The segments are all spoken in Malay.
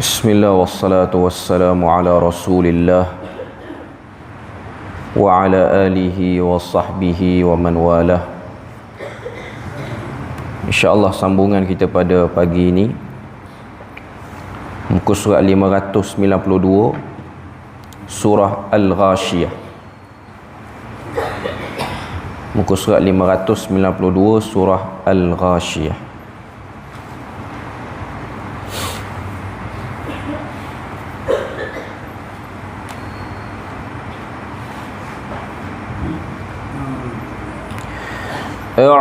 Bismillah wassalatu wassalamu ala rasulillah wa ala alihi wa sahbihi wa man wala InsyaAllah sambungan kita pada pagi ini. Muka surat 592 Surah Al-Ghashiyah. Muka surat 592 Surah Al-Ghashiyah.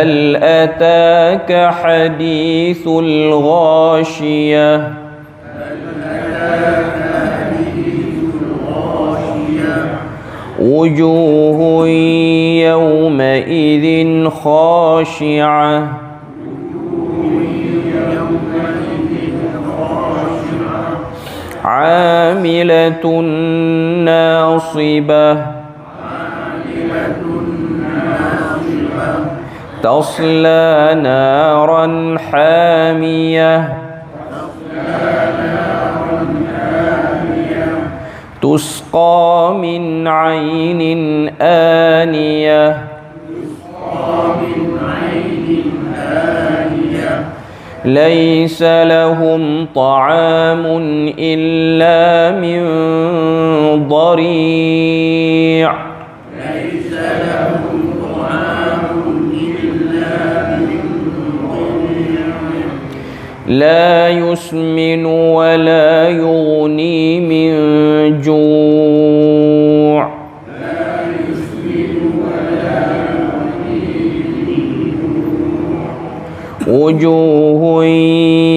هل أتاك حديث الغاشية؟ هل أتاك حديث الغاشية وجوه يومئذ خاشعة وجوه يومئذ خاشعة. عاملة ناصبة. تصلى نارا حامية. تسقى من عين آنية. ليس لهم طعام إلا من ضريع. لا يسمن ولا يغني من جوع. وجوه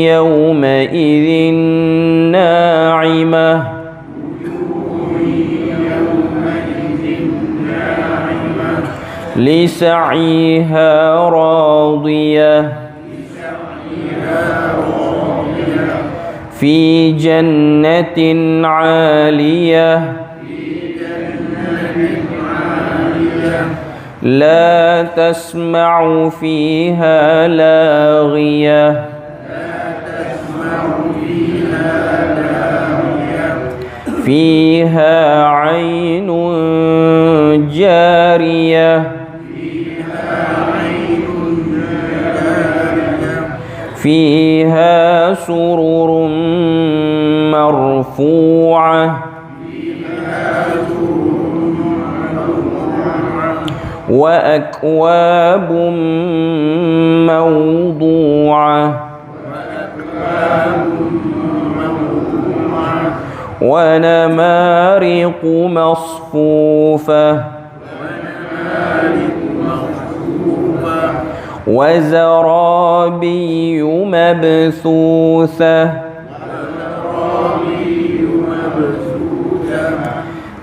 يومئذ ناعمة. لسعيها راضية. في جنة عالية. لا تسمع فيها لاغية. فيها عين جارية. فيها سرر مرفوعة. وأكواب موضوعة. ونمارق مصفوفة. وزرابي مبثوثة.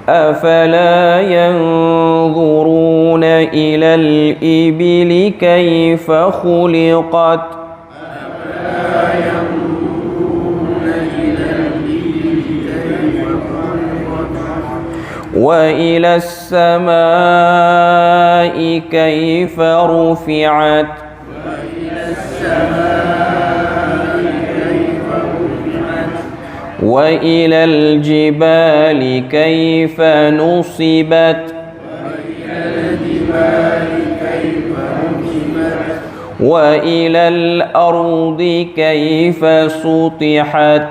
أفلا ينظرون إلى الإبل كيف خلقت؟ وإلى السماء كيف رفعت؟ وإلى الجبال كيف نصبت؟ وإلى الجبال كيف نصبت وإلى الأرض كيف سطحت؟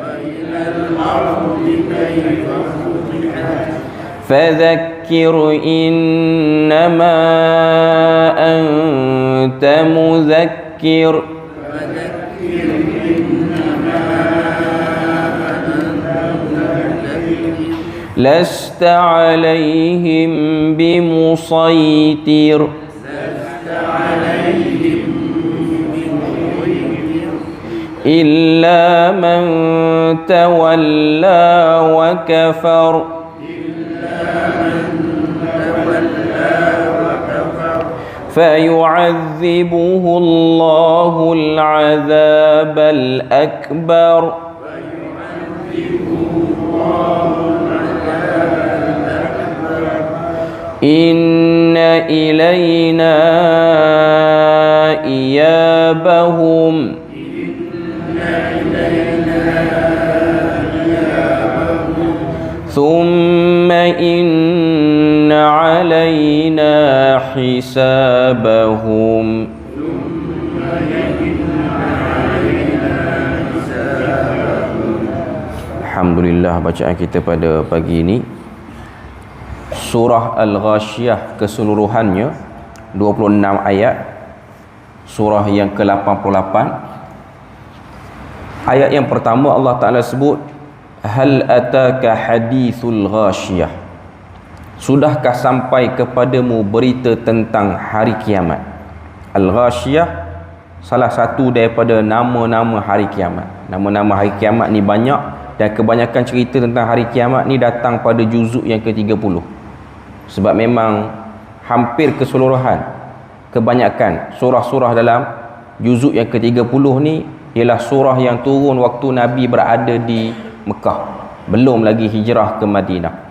وإلى الأرض كيف فذكر إنما أنت مذكر. لست عليهم بمسيطر. إلا من تولى وكفر. فيعذبه الله العذاب الأكبر إن إلينا إيابهم علينا حسابهم Alhamdulillah bacaan kita pada pagi ini Surah Al-Ghashiyah keseluruhannya 26 ayat Surah yang ke-88 Ayat yang pertama Allah Ta'ala sebut Hal ataka hadithul ghashiyah Sudahkah sampai kepadamu berita tentang hari kiamat? Al-Ghashiyah Salah satu daripada nama-nama hari kiamat. Nama-nama hari kiamat ni banyak Dan kebanyakan cerita tentang hari kiamat ni datang pada juzuk yang ke-30 Sebab memang hampir keseluruhan Kebanyakan surah-surah dalam juzuk yang ke-30 ni Ialah surah yang turun waktu Nabi berada di Mekah. Belum lagi hijrah ke Madinah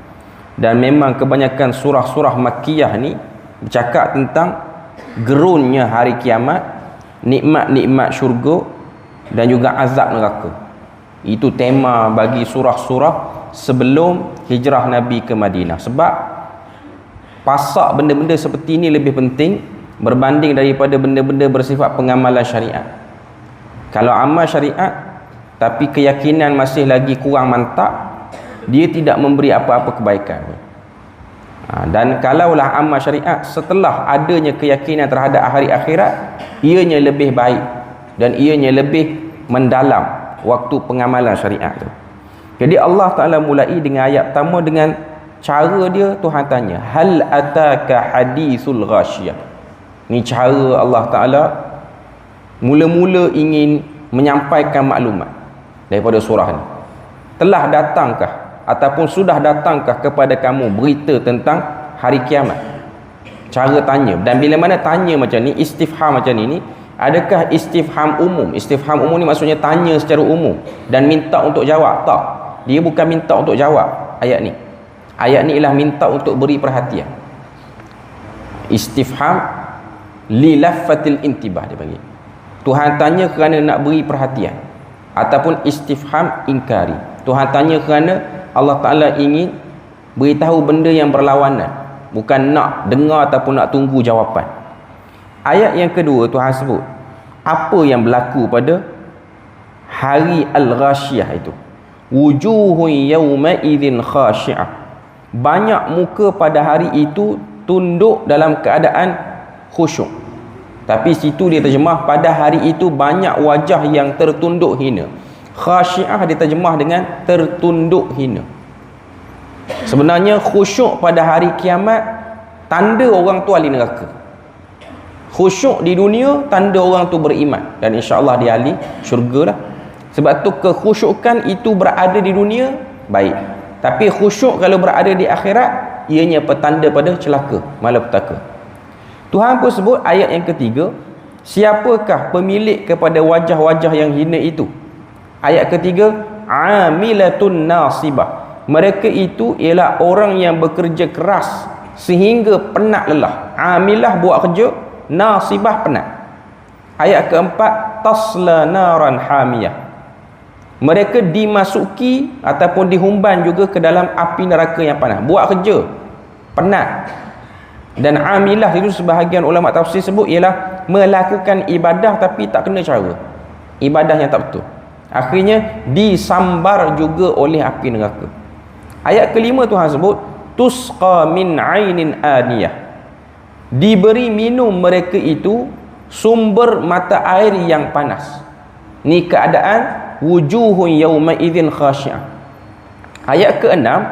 dan memang kebanyakan surah-surah Makkiyah ni bercakap tentang gerunnya hari kiamat nikmat-nikmat syurga dan juga azab neraka. Itu tema bagi surah-surah sebelum hijrah Nabi ke Madinah. Sebab pasak benda-benda seperti ini lebih penting berbanding daripada benda-benda bersifat pengamalan syariat. Kalau amal syariat tapi keyakinan masih lagi kurang mantap dia tidak memberi apa-apa kebaikan. Ha, dan kalaulah amal syariat setelah adanya keyakinan terhadap hari akhirat ianya lebih baik dan ianya lebih mendalam waktu pengamalan syariat tu. Jadi Allah Ta'ala mulai dengan ayat pertama dengan cara dia Tuhan tanya hal ataka hadithul ghashiyah ni cara Allah Ta'ala mula-mula ingin menyampaikan maklumat daripada surah ni. Telah datangkah ataupun sudah datangkah kepada kamu berita tentang hari kiamat? Cara tanya. Dan bila mana tanya macam ni istifham macam ni ni adakah istifham umum? Istifham umum ni maksudnya tanya secara umum dan minta untuk jawab tak. Dia bukan minta untuk jawab ayat ni. Ayat ni ialah minta untuk beri perhatian. Istifham li laffatil intibah dia panggil. Tuhan tanya kerana nak beri perhatian ataupun istifham ingkari Tuhan tanya kerana Allah Ta'ala ingin beritahu benda yang berlawanan. Bukan nak dengar ataupun nak tunggu jawapan. Ayat yang kedua Tuhan sebut apa yang berlaku pada hari Al-Ghashiyah itu? Wujuhun yawma idhin khashi'ah. Banyak muka pada hari itu tunduk dalam keadaan khusyuk. Tapi situ dia terjemah pada hari itu banyak wajah yang tertunduk hina. Khasyiah diterjemah dengan tertunduk hina. Sebenarnya khusyuk pada hari kiamat tanda orang tu ahli neraka. Khusyuk di dunia tanda orang tu beriman dan insya-Allah dia ahli syurga lah. Sebab tu kekhusyukan itu berada di dunia baik. Tapi khusyuk kalau berada di akhirat ianya petanda pada celaka malapetaka. Tuhan pun sebut ayat yang ketiga siapakah pemilik kepada wajah-wajah yang hina itu ayat ketiga amilatun nasibah. Mereka itu ialah orang yang bekerja keras sehingga penat lelah. Amilah buat kerja nasibah penat. Ayat keempat tasla naran hamiyah. Mereka dimasuki ataupun dihumban juga ke dalam api neraka yang panas. Buat kerja penat. Dan amilah itu sebahagian ulama tafsir sebut ialah melakukan ibadah tapi tak kena cara. Ibadah yang tak betul akhirnya disambar juga oleh api neraka. Ayat kelima Tuhan sebut tusqa min ainin aniyah. Diberi minum mereka itu sumber mata air yang panas. Ni keadaan wujuhun yawma idzin khashi'ah. Ayat keenam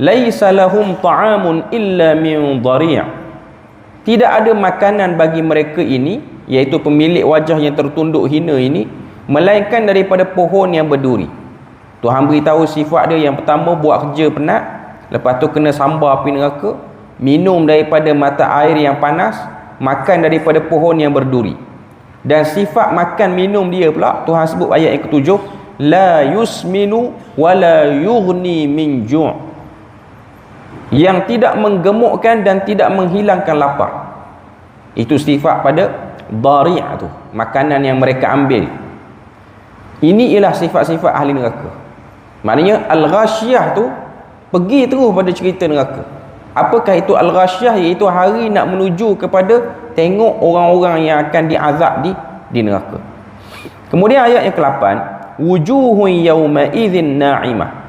laisa lahum ta'amun illa min dhari' tidak ada makanan bagi mereka ini iaitu pemilik wajah yang tertunduk hina ini melainkan daripada pohon yang berduri. Tuhan beritahu sifat dia yang pertama buat kerja penat. Lepas tu kena sambar api neraka. Minum daripada mata air yang panas. Makan daripada pohon yang berduri. Dan sifat makan minum dia pula Tuhan sebut ayat yang ketujuh la yusminu wala yughni min ju' yang tidak menggemukkan dan tidak menghilangkan lapar. Itu sifat pada dari' tu makanan yang mereka ambil ini ialah sifat-sifat ahli neraka Maknanya Al-Ghashiyah tu pergi terus pada cerita neraka. Apakah itu Al-Ghashiyah iaitu hari nak menuju kepada tengok orang-orang yang akan diazab di di neraka. Kemudian ayat yang ke-8, wujuhun yawma idzin na'imah.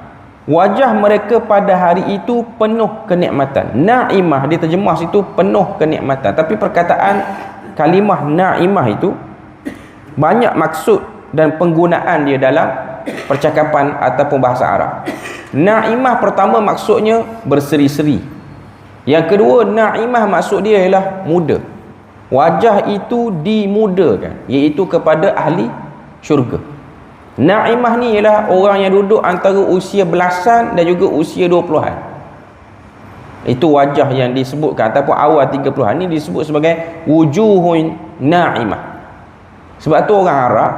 Wajah mereka pada hari itu penuh kenikmatan. Na'imah diterjemah situ penuh kenikmatan. Tapi perkataan kalimah na'imah itu banyak maksud dan penggunaan dia dalam percakapan ataupun bahasa Arab. Naimah pertama maksudnya berseri-seri. Yang kedua, naimah maksud dia ialah muda. Wajah itu dimudakan, iaitu kepada ahli syurga. Naimah ni ialah orang yang duduk antara usia belasan dan juga usia dua puluhan. Itu wajah yang disebutkan ataupun awal tiga puluhan ni disebut sebagai wujuhun naimah. Sebab tu orang Arab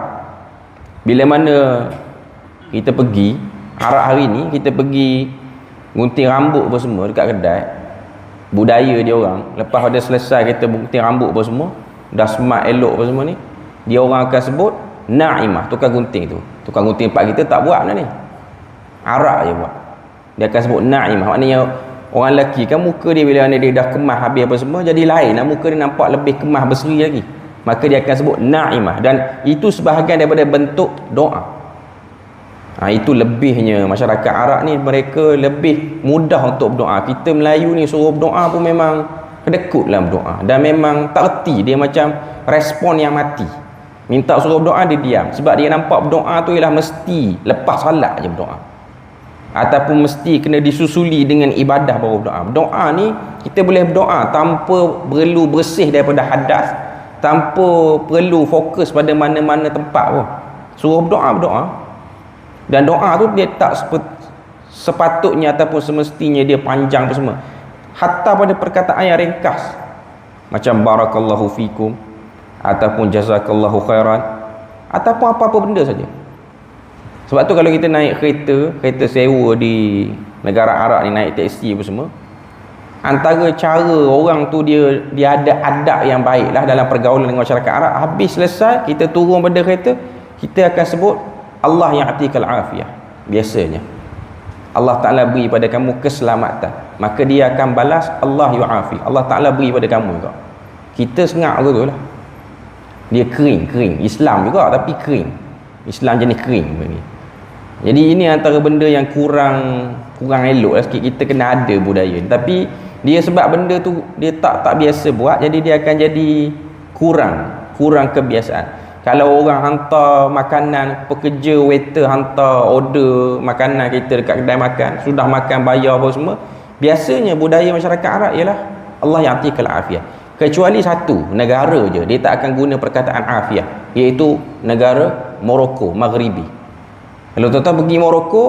bila mana kita pergi Arab hari ni kita pergi gunting rambut apa semua dekat kedai budaya dia orang lepas pada selesai kita gunting rambut apa semua dah smart elok apa semua ni dia orang akan sebut na'imah tukar gunting tu. Tukar gunting tempat kita tak buat ni. Arab je buat. Dia akan sebut na'imah. Maknanya orang lelaki kan muka dia bila dia dah kemas habis apa semua jadi lain lah. Muka dia nampak lebih kemas berseri lagi maka dia akan sebut na'imah. Dan itu sebahagian daripada bentuk doa. Ha, itu lebihnya. Masyarakat Arab ni mereka lebih mudah untuk berdoa. Kita Melayu ni suruh berdoa pun memang kedekut lah berdoa dan memang tak reti dia macam respon yang mati. Minta suruh berdoa dia diam. Sebab dia nampak berdoa tu ialah mesti lepas salat je berdoa. Ataupun mesti kena disusuli dengan ibadah baru berdoa. Berdoa ni kita boleh berdoa tanpa perlu bersih daripada hadas tanpa perlu fokus pada mana-mana tempat pun. Suruh berdoa berdoa. Dan doa tu dia tak sepatutnya ataupun semestinya dia panjang apa semua. Hatta pada perkataan yang ringkas. Macam barakallahu fikum ataupun jazakallahu khairan ataupun apa-apa benda saja. Sebab tu kalau kita naik kereta kereta sewa di negara Arab ni naik teksi apa semua antara cara orang tu dia dia ada adab yang baik lah dalam pergaulan dengan masyarakat Arab habis selesai kita turun pada kereta kita akan sebut Allah yang atikal afiyah biasanya. Allah Ta'ala beri pada kamu keselamatan. Maka dia akan balas Allah yu'afi. Allah Ta'ala beri pada kamu juga. Kita sengak tu lah. Dia kering kering. Islam juga tapi kering. Islam jenis kering begini. jadi ini antara benda yang kurang kurang elok lah sikit. Kita kena ada budaya tapi dia sebab benda tu dia tak tak biasa buat jadi dia akan jadi kurang kurang kebiasaan. Kalau orang hantar makanan pekerja waiter hantar order makanan kita dekat kedai makan sudah makan bayar apa semua biasanya budaya masyarakat Arab ialah Allah yang atikal afiah. Kecuali satu negara je dia tak akan guna perkataan afiah iaitu negara Morocco Maghribi. Kalau tuan-tuan pergi Morocco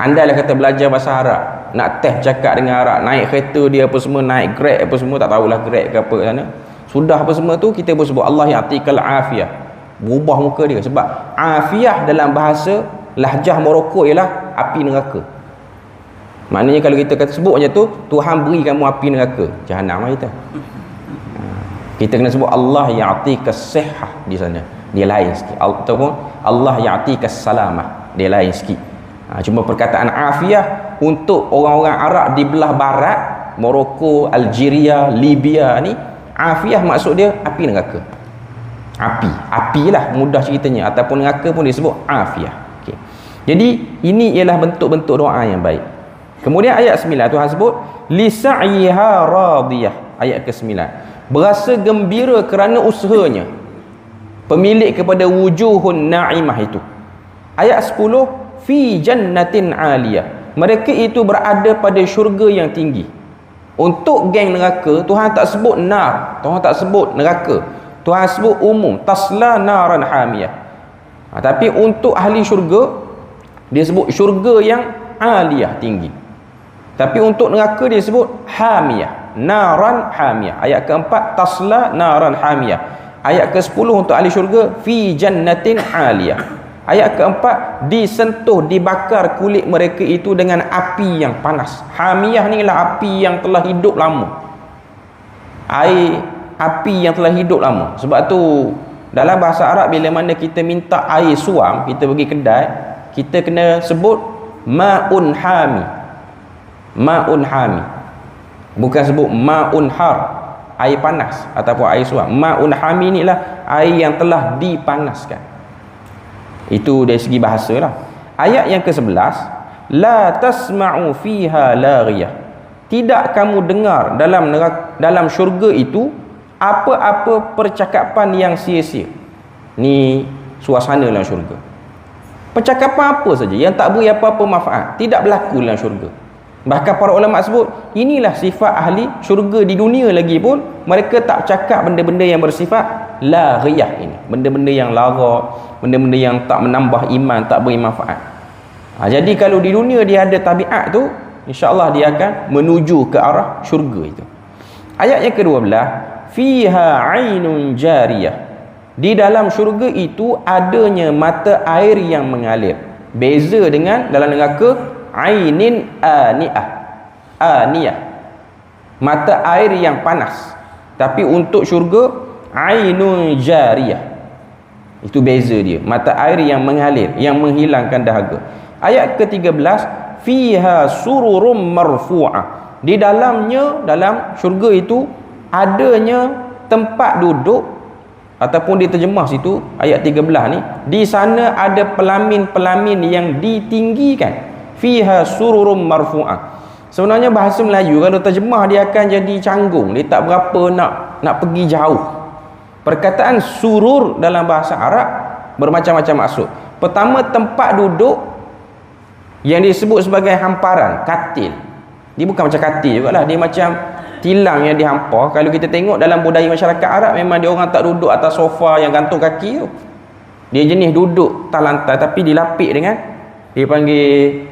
anda lah kata belajar bahasa Arab nak teh cakap dengan Arab naik kereta dia apa semua naik grab apa semua tak tahulah grab ke apa sana. Sudah apa semua tu kita pun sebut Allah yang atikal afiyah. Berubah muka dia sebab afiyah dalam bahasa lahjah Morocco ialah api neraka. Maknanya kalau kita kata sebut macam tu Tuhan beri kamu api neraka. Jahanam lah kita. Ha. kita kena sebut Allah yang atikas sehah di sana. Dia lain sikit. Ataupun Allah yang atikas salamah. Dia lain sikit ha, cuma perkataan afiyah untuk orang-orang Arab di belah barat Morocco, Algeria, Libya ni Afiah maksud dia api neraka. Api. Api lah mudah ceritanya. Ataupun neraka pun disebut afiah. Okay. Jadi ini ialah bentuk-bentuk doa yang baik. Kemudian ayat 9 Tuhan sebut lisa'yiha radiyah. Ayat ke-9. Berasa gembira kerana usahanya. Pemilik kepada wujuhun na'imah itu. Ayat 10 fi jannatin aliyah. Mereka itu berada pada syurga yang tinggi. Untuk geng neraka, Tuhan tak sebut nar, Tuhan tak sebut neraka. Tuhan sebut umum. Tasla naran hamiyah. Ha, tapi untuk ahli syurga dia sebut syurga yang aliyah tinggi. Tapi untuk neraka dia sebut hamiyah. Naran hamiyah. Ayat keempat tasla naran hamiyah. Ayat ke-10 untuk ahli syurga fi jannatin aliyah ayat keempat disentuh dibakar kulit mereka itu dengan api yang panas. Hamiyah ni lah api yang telah hidup lama. Air api yang telah hidup lama. Sebab tu dalam bahasa Arab bila mana kita minta air suam kita pergi kedai kita kena sebut ma'un hami. Ma'un hami. Bukan sebut ma'un har air panas ataupun air suam. Ma'un hami ni lah air yang telah dipanaskan itu dari segi bahasa lah. Ayat yang ke-11 la tasma'u fiha laghiyah tidak kamu dengar dalam dalam syurga itu apa-apa percakapan yang sia-sia. Ni suasana dalam syurga. Percakapan apa saja yang tak beri apa-apa manfaat tidak berlaku dalam syurga bahkan para ulama sebut inilah sifat ahli syurga di dunia lagi pun mereka tak cakap benda-benda yang bersifat la riyah ini. Benda-benda yang lara benda-benda yang tak menambah iman tak beri manfaat ha, jadi kalau di dunia dia ada tabiat tu insyaallah dia akan menuju ke arah syurga itu. Ayat yang ke-12 fiha ainun jariyah. Di dalam syurga itu adanya mata air yang mengalir. Beza dengan dalam neraka ainin aniyah aniyah mata air yang panas. Tapi untuk syurga ainun jariyah. Itu beza dia. Mata air yang mengalir yang menghilangkan dahaga. Ayat ke-13 fiha sururum marfu'ah. Di dalamnya dalam syurga itu adanya tempat duduk ataupun diterjemah situ ayat 13 ni di sana ada pelamin-pelamin yang ditinggikan fiha sururum marfu'ah. Sebenarnya bahasa Melayu kalau terjemah dia akan jadi canggung. Dia tak berapa nak nak pergi jauh. Perkataan surur dalam bahasa Arab bermacam-macam maksud. Pertama tempat duduk yang disebut sebagai hamparan katil. Dia bukan macam katil juga lah dia macam tilang yang dihampar. Kalau kita tengok dalam budaya masyarakat Arab memang dia orang tak duduk atas sofa yang gantung kaki tu. Dia jenis duduk tak lantai tapi dilapik dengan dia panggil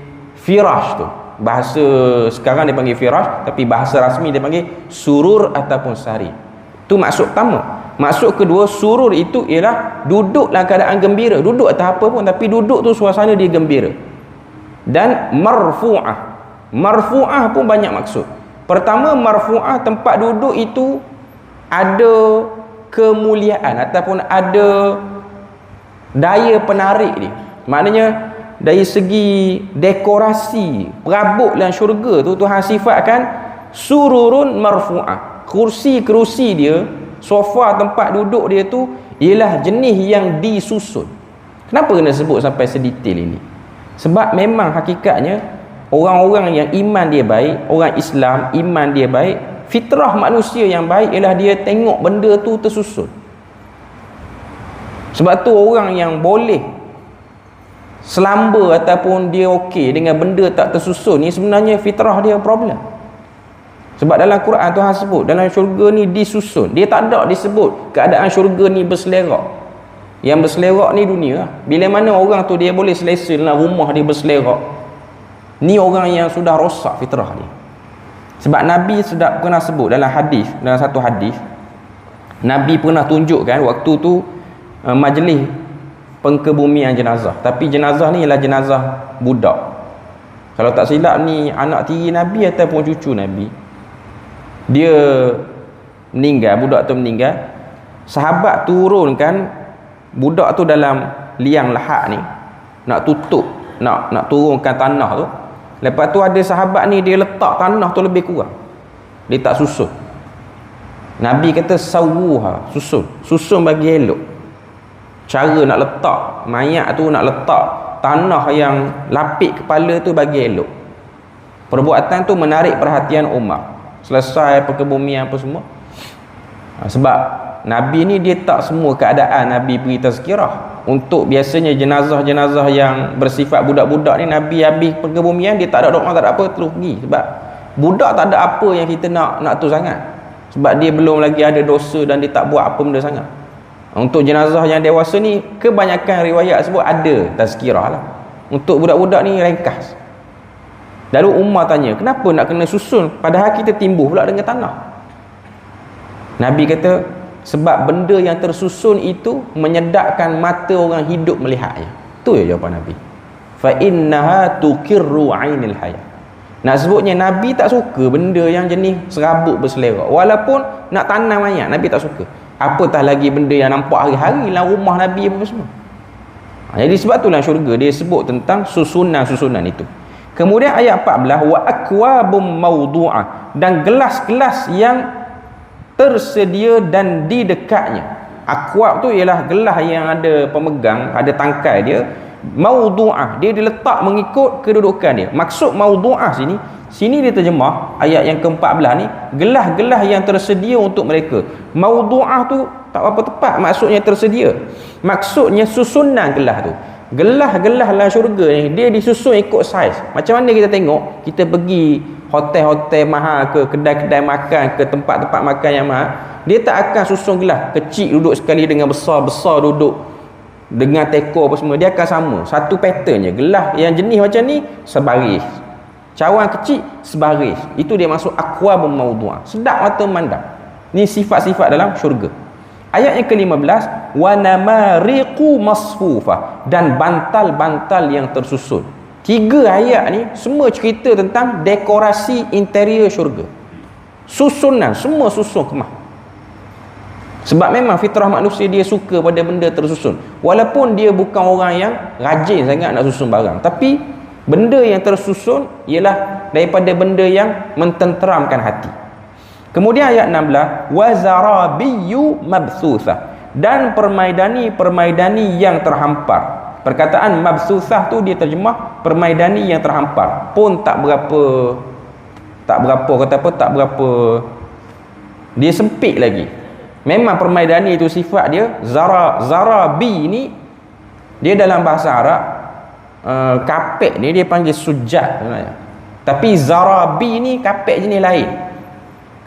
firash tu. Bahasa sekarang dia panggil firash tapi bahasa rasmi dia panggil surur ataupun sari. Tu maksud pertama. Maksud kedua surur itu ialah duduk dalam keadaan gembira. Duduk atas apa pun tapi duduk tu suasana dia gembira. Dan marfu'ah. Marfu'ah pun banyak maksud. Pertama marfu'ah tempat duduk itu ada kemuliaan ataupun ada daya penarik dia. Maknanya dari segi dekorasi perabot dalam syurga tu Tuhan sifatkan sururun marfu'ah. Kursi-kursi dia sofa tempat duduk dia tu ialah jenis yang disusun. Kenapa kena sebut sampai sedetail ini? Sebab memang hakikatnya orang-orang yang iman dia baik, orang Islam iman dia baik, fitrah manusia yang baik ialah dia tengok benda tu tersusun. Sebab tu orang yang boleh selamba ataupun dia okey dengan benda tak tersusun ni sebenarnya fitrah dia problem. Sebab dalam Quran Tuhan sebut dalam syurga ni disusun. Dia tak ada disebut keadaan syurga ni berselerak yang berselerak ni dunia bila mana orang tu dia boleh selesa dalam rumah dia berselerak ni orang yang sudah rosak fitrah dia sebab Nabi sudah pernah sebut dalam hadis dalam satu hadis Nabi pernah tunjukkan waktu tu uh, majlis pengkebumian jenazah. Tapi jenazah ni ialah jenazah budak. Kalau tak silap ni anak tiri Nabi ataupun cucu Nabi dia meninggal budak tu meninggal. Sahabat turunkan budak tu dalam liang lahat ni. Nak tutup nak nak turunkan tanah tu. Lepas tu ada sahabat ni dia letak tanah tu lebih kurang. Dia tak susun. Nabi kata sawuha susun. Susun bagi elok cara nak letak mayat tu nak letak tanah yang lapik kepala tu bagi elok. Perbuatan tu menarik perhatian Umar selesai perkebumian apa semua. Ha, sebab Nabi ni dia tak semua keadaan Nabi beri tazkirah. Untuk biasanya jenazah-jenazah yang bersifat budak-budak ni Nabi habis perkebumian dia tak ada doa tak ada apa terus pergi. Sebab budak tak ada apa yang kita nak nak tu sangat. Sebab dia belum lagi ada dosa dan dia tak buat apa benda sangat untuk jenazah yang dewasa ni kebanyakan riwayat sebut ada tazkirah lah. Untuk budak-budak ni ringkas. Lalu Umar tanya kenapa nak kena susun? Padahal kita timbuh pula dengan tanah. Nabi kata sebab benda yang tersusun itu menyedakkan mata orang hidup melihatnya tu ya jawapan Nabi. Fa innaha tuqirru ainil hayat. Nak sebutnya Nabi tak suka benda yang jenis serabut berselerak. Walaupun nak tanam mayat, Nabi tak suka. Apatah lagi benda yang nampak hari-hari dalam rumah Nabi apa semua. Ha, jadi sebab itulah syurga dia sebut tentang susunan-susunan itu. Kemudian ayat 14 wa akwabum mawdu'ah dan gelas-gelas yang tersedia dan di dekatnya. Akwab tu ialah gelas yang ada pemegang, ada tangkai dia maudu'ah. Dia diletak mengikut kedudukan dia. Maksud maudu'ah sini sini dia terjemah ayat yang ke-14 ni gelah-gelah yang tersedia untuk mereka. Maudu'ah tu tak apa tepat maksudnya tersedia. Maksudnya susunan gelah tu. Gelah-gelah lah syurga ni dia disusun ikut saiz. Macam mana kita tengok kita pergi hotel-hotel mahal ke kedai-kedai makan ke tempat-tempat makan yang mahal dia tak akan susun gelas kecil duduk sekali dengan besar-besar duduk dengan teko apa semua dia akan sama. Satu pattern je. Gelas yang jenis macam ni sebaris. Cawan kecil sebaris. Itu dia masuk aqua bermaudhu'ah sedap mata memandang. Ni sifat-sifat dalam syurga. Ayat yang ke-15 wa namariqu masfufa dan bantal-bantal yang tersusun. Tiga ayat ni semua cerita tentang dekorasi interior syurga. Susunan semua susun kemah sebab memang fitrah manusia dia suka pada benda tersusun. Walaupun dia bukan orang yang rajin sangat nak susun barang tapi benda yang tersusun ialah daripada benda yang mententeramkan hati. Kemudian ayat 16 wazarabiyu mabsusa dan permaidani-permaidani yang terhampar. Perkataan mabsusah tu dia terjemah permaidani yang terhampar. Pun tak berapa tak berapa kata apa tak berapa dia sempit lagi memang permaidani itu sifat dia zara zarabi ni dia dalam bahasa Arab uh, kapek ni dia panggil sujat sebenarnya. Tapi zarabi ni kapek jenis lain.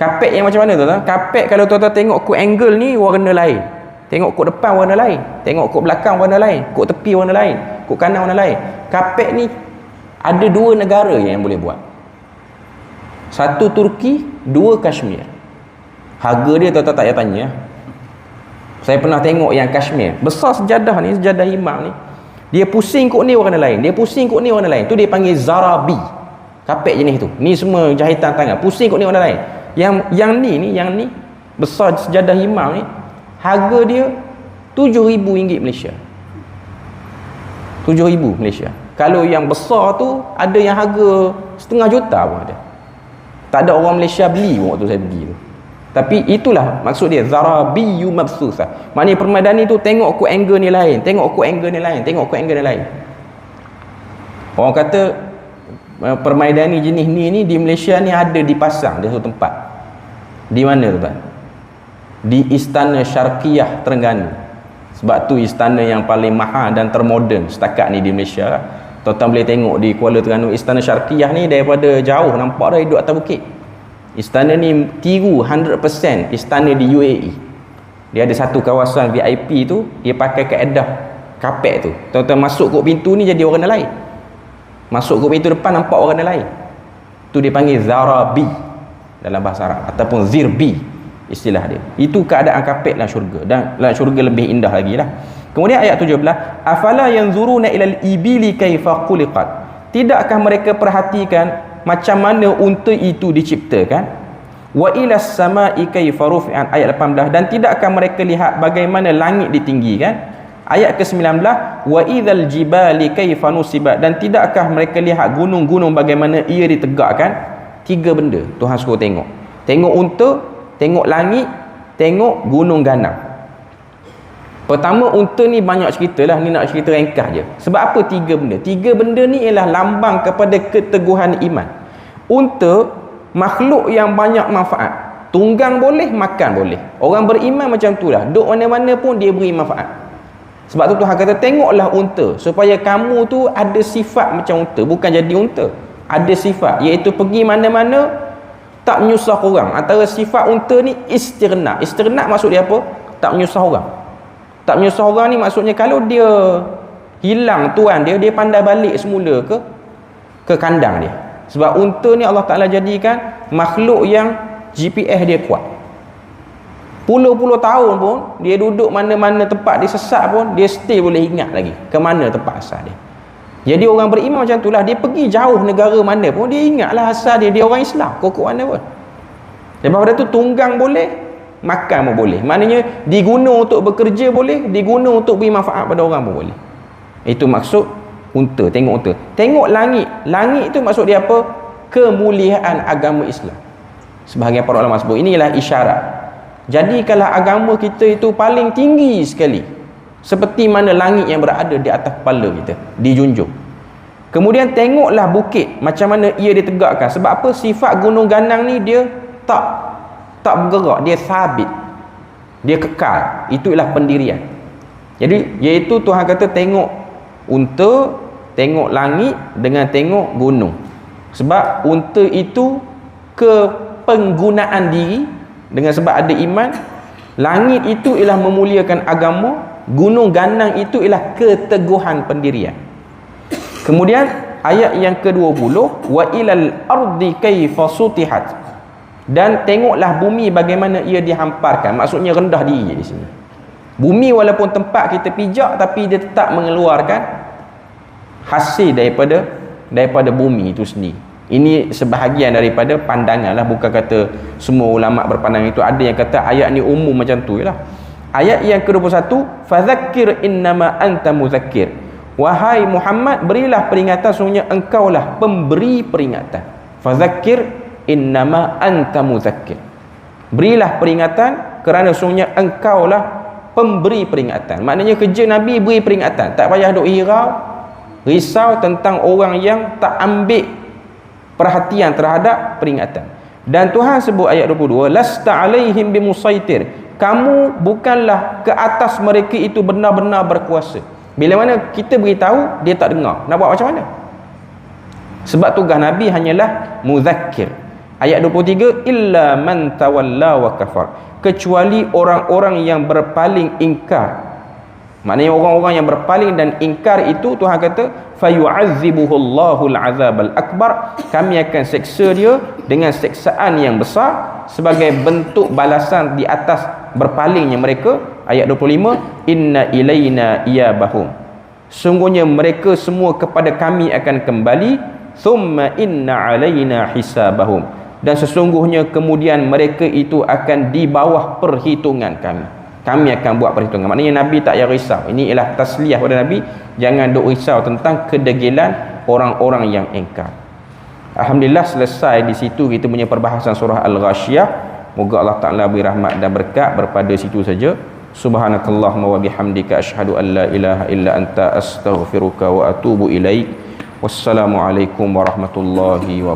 Kapek yang macam mana tu tuan kapek kalau tuan-tuan tengok kod angle ni warna lain. Tengok kod depan warna lain. Tengok kod belakang warna lain. Kod tepi warna lain. Kod kanan warna lain. Kapek ni ada dua negara yang boleh buat. Satu Turki dua Kashmir harga dia tuan-tuan tak payah tanya. Saya pernah tengok yang Kashmir. Besar sejadah ni sejadah imam ni. Dia pusing kok ni warna lain. Dia pusing kok ni warna lain. Tu dia panggil Zarabi. Kapek jenis tu. Ni semua jahitan tangan. Pusing kok ni warna lain. Yang yang ni ni yang ni besar sejadah imam ni harga dia RM7,000 Malaysia. RM7,000 Malaysia. Kalau yang besar tu ada yang harga setengah juta pun ada. Tak ada orang Malaysia beli waktu saya pergi tu tapi itulah maksud dia zarabiyu mabsusa. Maknanya permadani tu tengok aku angle ni lain tengok aku angle ni lain tengok aku angle ni lain. Orang kata eh, permaidani jenis ni ni di Malaysia ni ada dipasang di satu tempat. Di mana tuan? Di istana syarqiyah Terengganu. Sebab tu istana yang paling mahal dan termoden setakat ni di Malaysia. Tuan-tuan boleh tengok di Kuala Terengganu istana syarqiyah ni daripada jauh nampak dah duduk atas bukit Istana ni tiru 100% istana di UAE. Dia ada satu kawasan VIP tu, dia pakai kaedah kapek tu. Tuan-tuan masuk kod pintu ni jadi warna lain. Masuk kod pintu depan nampak warna lain. Tu dia panggil Zarabi dalam bahasa Arab ataupun Zirbi istilah dia. Itu keadaan kapek dalam syurga dan dalam syurga lebih indah lagi lah. Kemudian ayat 17, afala yanzuruna ilal ibili kaifa khuliqat. Tidakkah mereka perhatikan macam mana unta itu diciptakan? Wa ilas sama'i kayfa rufi'an ayat 18 dan tidakkah mereka lihat bagaimana langit ditinggikan? Ayat ke-19 wa idzal jibali kayfa nusibat. Dan tidakkah mereka lihat gunung-gunung bagaimana ia ditegakkan? Tiga benda Tuhan suruh tengok. Tengok unta tengok langit tengok gunung ganang Pertama unta ni banyak cerita lah. Ni nak cerita ringkas je. Sebab apa tiga benda? Tiga benda ni ialah lambang kepada keteguhan iman. Unta makhluk yang banyak manfaat. Tunggang boleh, makan boleh. Orang beriman macam tu lah. Duk mana-mana pun dia beri manfaat. Sebab tu Tuhan kata tengoklah unta Supaya kamu tu ada sifat macam unta. Bukan jadi unta. Ada sifat. Iaitu pergi mana-mana Tak menyusah orang. Antara sifat unta ni istirnak Istirnak maksud dia apa? Tak menyusah orang tak menyusah orang ni maksudnya kalau dia hilang tuan dia dia pandai balik semula ke? Ke kandang dia. Sebab unta ni Allah Taala jadikan makhluk yang GPS dia kuat. Puluh-puluh tahun pun dia duduk mana-mana tempat dia sesat pun dia stay boleh ingat lagi ke mana tempat asal dia. Jadi orang beriman macam itulah. Dia pergi jauh negara mana pun dia ingatlah asal dia. Dia orang Islam kokok mana pun. Lepas pada tu tunggang boleh makan pun boleh maknanya diguna untuk bekerja boleh diguna untuk beri manfaat pada orang pun boleh itu maksud unta tengok unta tengok langit langit itu maksud dia apa kemuliaan agama Islam sebahagian para ulama sebut inilah isyarat jadi kalau agama kita itu paling tinggi sekali. Seperti mana langit yang berada di atas kepala kita. Dijunjung. Kemudian tengoklah bukit. Macam mana ia ditegakkan. Sebab apa? Sifat gunung ganang ni dia tak tak bergerak. Dia sabit. Dia kekal. Itulah pendirian. Jadi iaitu Tuhan kata tengok unta, tengok langit dengan tengok gunung. Sebab unta itu kepenggunaan diri dengan sebab ada iman langit itu ialah memuliakan agama gunung ganang itu ialah keteguhan pendirian kemudian ayat yang ke-20 wa ilal ardi kaifa sutihat dan tengoklah bumi bagaimana ia dihamparkan. Maksudnya rendah diri di sini. Bumi walaupun tempat kita pijak tapi dia tetap mengeluarkan hasil daripada daripada bumi itu sendiri. Ini sebahagian daripada pandangan lah. Bukan kata semua ulama berpandang itu. Ada yang kata ayat ni umum macam tu lah. Ayat yang ke-21 fadzakkir innama anta muzakkir. Wahai Muhammad berilah peringatan. Sungguhnya engkaulah pemberi peringatan. Fadzakkir innama anta muzakkir. Berilah peringatan kerana sungguhnya engkaulah pemberi peringatan. Maknanya kerja Nabi beri peringatan. Tak payah duk hirau risau tentang orang yang tak ambil perhatian terhadap peringatan. Dan Tuhan sebut ayat 22 lasta alaihim bimusaitir. Kamu bukanlah ke atas mereka itu benar-benar berkuasa. Bila mana kita beritahu dia tak dengar. Nak buat macam mana? Sebab tugas Nabi hanyalah muzakkir ayat 23 illa man tawalla wa kafar. Kecuali orang-orang yang berpaling ingkar. Maknanya orang-orang yang berpaling dan ingkar itu Tuhan kata fayu'azzibuhu Allahul azabal akbar. Kami akan seksa dia dengan seksaan yang besar sebagai bentuk balasan di atas berpalingnya mereka. Ayat 25 inna ilaina iyabahum. Sungguhnya mereka semua kepada kami akan kembali. Thumma inna alaina hisabahum dan sesungguhnya kemudian mereka itu akan di bawah perhitungan kami. Kami akan buat perhitungan. Maknanya Nabi tak payah risau. Ini ialah tasliah pada Nabi. Jangan duk risau tentang kedegilan orang-orang yang engkar Alhamdulillah selesai di situ kita punya perbahasan surah Al-Ghashiyah. Moga Allah Ta'ala beri rahmat dan berkat berpada situ saja. Subhanakallahumma wa bihamdika ashhadu an la ilaha illa anta astaghfiruka wa atubu ilaik. Wassalamualaikum warahmatullahi wabarakatuh